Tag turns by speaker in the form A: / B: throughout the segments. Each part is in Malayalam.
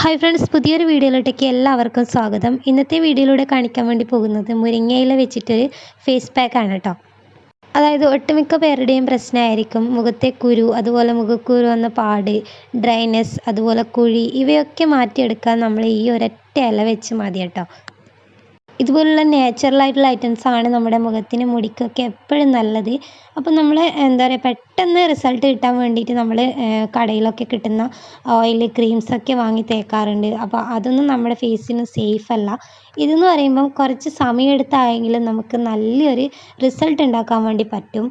A: ഹായ് ഫ്രണ്ട്സ് പുതിയൊരു വീഡിയോയിലോട്ടേക്ക് എല്ലാവർക്കും സ്വാഗതം. ഇന്നത്തെ വീഡിയോയിലൂടെ കാണിക്കാൻ വേണ്ടി പോകുന്നത് മുരിങ്ങയില വെച്ചിട്ടൊരു ഫേസ് പാക്കാണ് കേട്ടോ അതായത് ഒട്ടുമിക്ക പേരുടെയും പ്രശ്നമായിരിക്കും. മുഖത്തെ കുരു അതുപോലെ മുഖക്കുരു വന്ന പാട് ഡ്രൈനെസ് അതുപോലെ കുഴി ഇവയൊക്കെ മാറ്റിയെടുക്കാൻ നമ്മൾ ഈ ഒരൊറ്റ ഇല വെച്ച് മതി കേട്ടോ ഇതുപോലുള്ള നാച്ചുറൽ ആയിട്ടുള്ള ഐറ്റംസ് ആണ് നമ്മുടെ മുഖത്തിന് മുടിക്കൊക്കെ എപ്പോഴും നല്ലത്. അപ്പോൾ നമ്മൾ എന്താ പറയുക പെട്ടെന്ന് റിസൾട്ട് കിട്ടാൻ വേണ്ടിയിട്ട് നമ്മൾ കടയിലൊക്കെ കിട്ടുന്ന ഓയിൽ ക്രീംസൊക്കെ വാങ്ങി തേക്കാറുണ്ട്. അപ്പോൾ അതൊന്നും നമ്മുടെ ഫേസിന് സേഫ് അല്ല. ഇതെന്ന് പറയുമ്പം കുറച്ച് സമയമെടുത്തായെങ്കിലും നമുക്ക് നല്ലൊരു റിസൾട്ട് ഉണ്ടാക്കാൻ വേണ്ടി പറ്റും.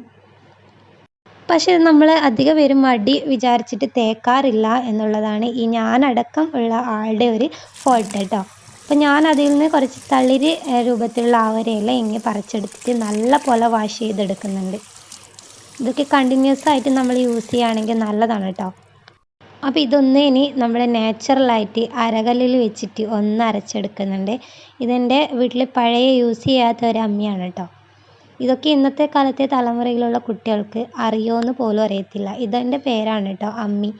A: പക്ഷേ നമ്മൾ അധിക പേരും മടി വിചാരിച്ചിട്ട് തേക്കാറില്ല എന്നുള്ളതാണ് ഈ ഞാനടക്കം ഉള്ള ആളുടെ ഒരു ഫോൾട്ട് കേട്ടോ അപ്പോൾ ഞാൻ അതിൽ നിന്ന് കുറച്ച് തളിര് രൂപത്തിലുള്ള ആ ഒരു ഇല ഇങ്ങനെ പറിച്ചെടുത്തിട്ട് നല്ല പോലെ വാഷ് ചെയ്തെടുക്കുന്നുണ്ട്. ഇതൊക്കെ കണ്ടിന്യൂസ് ആയിട്ട് നമ്മൾ യൂസ് ചെയ്യുകയാണെങ്കിൽ നല്ലതാണ് കേട്ടോ അപ്പോൾ ഇതൊന്ന് ഇനി നമ്മൾ നാച്ചുറലായിട്ട് അരകല്ലിൽ വെച്ചിട്ട് ഒന്ന് അരച്ചെടുക്കുന്നുണ്ട്. ഇതെന്റെ വീട്ടിൽ പഴയ യൂസ് ചെയ്യാത്ത ഒരു അമ്മിയാണ് കേട്ടോ ഇതൊക്കെ ഇന്നത്തെ കാലത്തെ തലമുറയിലുള്ള കുട്ടികൾക്ക് അറിയുമോ പോലും അറിയത്തില്ല. ഇതെന്റെ പേരാണ് കേട്ടോ അമ്മി.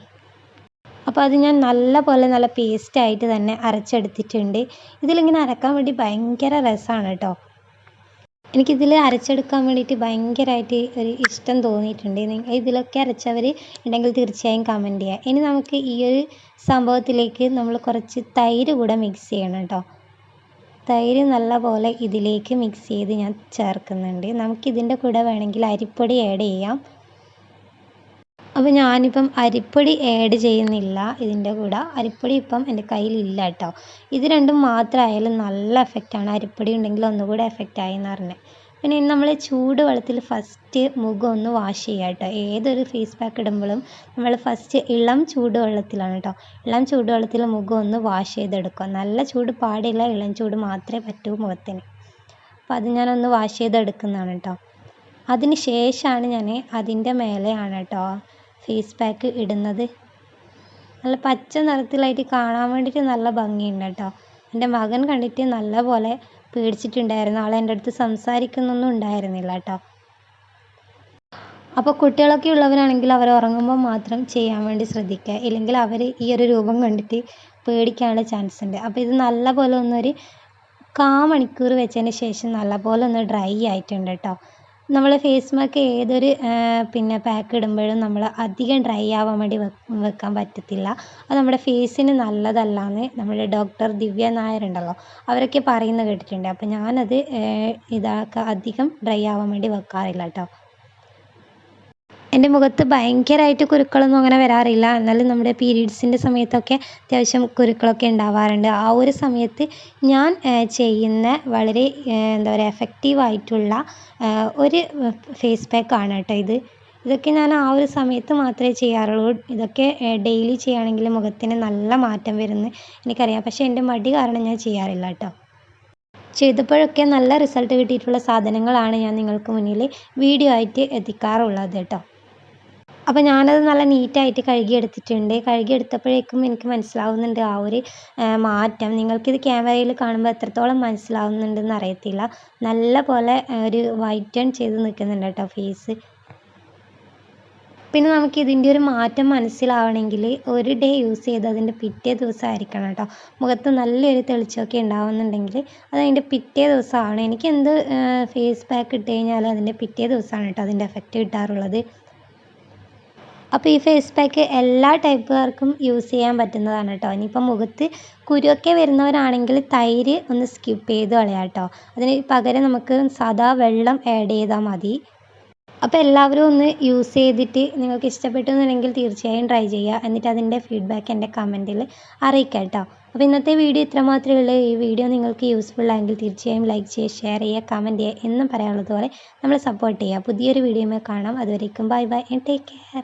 A: അപ്പോൾ അത് ഞാൻ നല്ല പോലെ നല്ല പേസ്റ്റായിട്ട് തന്നെ അരച്ചെടുത്തിട്ടുണ്ട്. ഇതിലിങ്ങനെ അരക്കാൻ വേണ്ടി ഭയങ്കര രസമാണ് കേട്ടോ എനിക്കിതിൽ അരച്ചെടുക്കാൻ വേണ്ടിയിട്ട് ഭയങ്കരമായിട്ട് ഒരു ഇഷ്ടം തോന്നിയിട്ടുണ്ട്. ഇതിലൊക്കെ അരച്ചവർ ഉണ്ടെങ്കിൽ തീർച്ചയായും കമന്റ് ചെയ്യുക ഇനി നമുക്ക് ഈ ഒരു സംഭവത്തിലേക്ക് നമ്മൾ കുറച്ച് തൈര് കൂടെ മിക്സ് ചെയ്യണം കേട്ടോ തൈര് നല്ല പോലെ ഇതിലേക്ക് മിക്സ് ചെയ്ത് ഞാൻ ചേർക്കുന്നുണ്ട്. നമുക്കിതിന്റെ കൂടെ വേണമെങ്കിൽ അരിപ്പൊടി ആഡ് ചെയ്യാം. അപ്പോൾ ഞാനിപ്പം അരിപ്പൊടി ആഡ് ചെയ്യുന്നില്ല ഇതിന്റെ കൂടെ. അരിപ്പൊടി ഇപ്പം എന്റെ കയ്യിലില്ല കേട്ടോ. ഇത് രണ്ടും മാത്രമായാലും നല്ല എഫക്റ്റാണ് അരിപ്പൊടി ഉണ്ടെങ്കിൽ ഒന്നുകൂടെ എഫക്റ്റായി എന്ന് പറഞ്ഞത് പിന്നെ നമ്മൾ ചൂട് വെള്ളത്തിൽ ഫസ്റ്റ് മുഖം ഒന്ന് വാഷ് ചെയ്യുക കേട്ടോ. ഏതൊരു ഫേസ് പാക്ക് ഇടുമ്പോഴും നമ്മൾ ഫസ്റ്റ് ഇളം ചൂട് വെള്ളത്തിലാണ് കേട്ടോ. ഇളം ചൂട് വെള്ളത്തിൽ മുഖം ഒന്ന് വാഷ് ചെയ്തെടുക്കുക. നല്ല ചൂട് പാടില്ല ഇളം ചൂട് മാത്രമേ പറ്റൂ മുഖത്തിന്. അപ്പോൾ അത് ഞാനൊന്ന് വാഷ് ചെയ്തെടുക്കുന്നതാണ് കേട്ടോ. അതിന് ശേഷമാണ് ഞാൻ അതിന്റെ മേലെയാണ് കേട്ടോ ഫേസ് പാക്ക് ഇടുന്നത്. നല്ല പച്ച നിറത്തിലായിട്ട് കാണാൻ വേണ്ടിയിട്ട് നല്ല ഭംഗിയുണ്ട് കേട്ടോ. എന്റെ മകൻ കണ്ടിട്ട് നല്ല പോലെ പേടിച്ചിട്ടുണ്ടായിരുന്നു. ആൾ എന്റെ അടുത്ത് സംസാരിക്കുന്നൊന്നും ഉണ്ടായിരുന്നില്ല കേട്ടോ. അപ്പോൾ കുട്ടികളൊക്കെ ഉള്ളവരാണെങ്കിൽ അവർ ഉറങ്ങുമ്പോൾ മാത്രം ചെയ്യാൻ വേണ്ടി ശ്രദ്ധിക്കുക. ഇല്ലെങ്കിൽ അവർ ഈ ഒരു രൂപം കണ്ടിട്ട് പേടിക്കാനുള്ള ചാൻസ് ഉണ്ട്. അപ്പോൾ ഇത് നല്ല പോലെ ഒന്നൊരു കാ മണിക്കൂർ വെച്ചതിന് ശേഷം നല്ല പോലെ ഒന്ന് ഡ്രൈ ആയിട്ടുണ്ട് കേട്ടോ. നമ്മൾ ഫേസ് മാസ്ക് ഏതൊരു പിന്നെ പാക്ക് ഇടുമ്പോഴും നമ്മൾ അധികം ഡ്രൈ ആവാൻ വേണ്ടി വെക്കാൻ പറ്റത്തില്ല. അത് നമ്മുടെ ഫേസിന് നല്ലതല്ല എന്ന് നമ്മുടെ ഡോക്ടർ ദിവ്യ നായർ ഉണ്ടല്ലോ അവരൊക്കെ പറയുന്നത് കേട്ടിട്ടുണ്ട്. അപ്പോൾ ഞാനത് ഇതാക്കുക അധികം ഡ്രൈ ആവാൻ വേണ്ടി വെക്കാറില്ല കേട്ടോ. എന്റെ മുഖത്ത് ഭയങ്കരമായിട്ട് കുരുക്കളൊന്നും അങ്ങനെ വരാറില്ല. എന്നാലും നമ്മുടെ പീരീഡ്സിന്റെ സമയത്തൊക്കെ അത്യാവശ്യം കുരുക്കളൊക്കെ ഉണ്ടാവാറുണ്ട്. ആ ഒരു സമയത്ത് ഞാൻ ചെയ്യുന്ന വളരെ എന്താ പറയുക എഫക്റ്റീവായിട്ടുള്ള ഒരു ഫേസ് പാക്കാണ് കേട്ടോ ഇത്. ഇതൊക്കെ ഞാൻ ആ ഒരു സമയത്ത് മാത്രമേ ചെയ്യാറുള്ളൂ. ഇതൊക്കെ ഡെയിലി ചെയ്യുകയാണെങ്കിൽ മുഖത്തിന് നല്ല മാറ്റം വരുന്നു എനിക്കറിയാം. പക്ഷേ എന്റെ മടി കാരണം ഞാൻ ചെയ്യാറില്ല കേട്ടോ. ചെയ്തപ്പോഴൊക്കെ നല്ല റിസൾട്ട് കിട്ടിയിട്ടുള്ള സാധനങ്ങളാണ് ഞാൻ നിങ്ങൾക്ക് മുന്നിൽ വീഡിയോ ആയിട്ട് എത്തിക്കാറുള്ളത് കേട്ടോ. അപ്പോൾ ഞാനത് നല്ല നീറ്റായിട്ട് കഴുകിയെടുത്തിട്ടുണ്ട്. കഴുകിയെടുത്തപ്പോഴേക്കും എനിക്ക് മനസ്സിലാവുന്നുണ്ട് ആ ഒരു മാറ്റം. നിങ്ങൾക്കിത് ക്യാമറയിൽ കാണുമ്പോൾ എത്രത്തോളം മനസ്സിലാവുന്നുണ്ടെന്ന് അറിയത്തില്ല. നല്ല പോലെ ഒരു വൈറ്റൺ ചെയ്ത് നിൽക്കുന്നുണ്ട് കേട്ടോ ഫേസ്. പിന്നെ നമുക്ക് ഇതിന്റെ ഒരു മാറ്റം മനസ്സിലാവണമെങ്കിൽ ഒരു ഡേ യൂസ് ചെയ്ത് അതിന്റെ പിറ്റേ ദിവസമായിരിക്കണം കേട്ടോ. മുഖത്ത് നല്ലൊരു തെളിച്ചമൊക്കെ ഉണ്ടാവുന്നുണ്ടെങ്കിൽ അത് അതിന്റെ പിറ്റേ ദിവസമാണ്. എനിക്ക് എന്ത് ഫേസ് പാക്ക് ഇട്ട് കഴിഞ്ഞാലും അതിന്റെ പിറ്റേ ദിവസമാണ് കേട്ടോ അതിന്റെ എഫക്റ്റ് കിട്ടാറുള്ളത്. അപ്പോൾ ഈ ഫേസ് പാക്ക് എല്ലാ ടൈപ്പുകാർക്കും യൂസ് ചെയ്യാൻ പറ്റുന്നതാണ് കേട്ടോ ഇനിയിപ്പോൾ മുഖത്ത് കുരുവൊക്കെ വരുന്നവരാണെങ്കിൽ തൈര് ഒന്ന് സ്കിപ്പ് ചെയ്ത് കളയാം കേട്ടോ അതിന് പകരം നമുക്ക് സാധാ വെള്ളം ആഡ് ചെയ്താൽ മതി. അപ്പോൾ എല്ലാവരും ഒന്ന് യൂസ് ചെയ്തിട്ട് നിങ്ങൾക്ക് ഇഷ്ടപ്പെട്ടു എന്നുണ്ടെങ്കിൽ തീർച്ചയായും ട്രൈ ചെയ്യുക. എന്നിട്ട് അതിന്റെ ഫീഡ്ബാക്ക് എന്റെ കമന്റിൽ അറിയിക്കാം കേട്ടോ അപ്പോൾ ഇന്നത്തെ വീഡിയോ ഇത്ര മാത്രമേ ഉള്ളൂ. ഈ വീഡിയോ നിങ്ങൾക്ക് യൂസ്ഫുൾ ആയെങ്കിൽ തീർച്ചയായും ലൈക്ക് ചെയ്യുക ഷെയർ ചെയ്യുക കമന്റ് ചെയ്യുക എന്നും പറയാനുള്ളതുപോലെ നമ്മൾ സപ്പോർട്ട് ചെയ്യുക. പുതിയൊരു വീഡിയോയിൽ കാണാം. അതുവരേക്കും bye bye and take care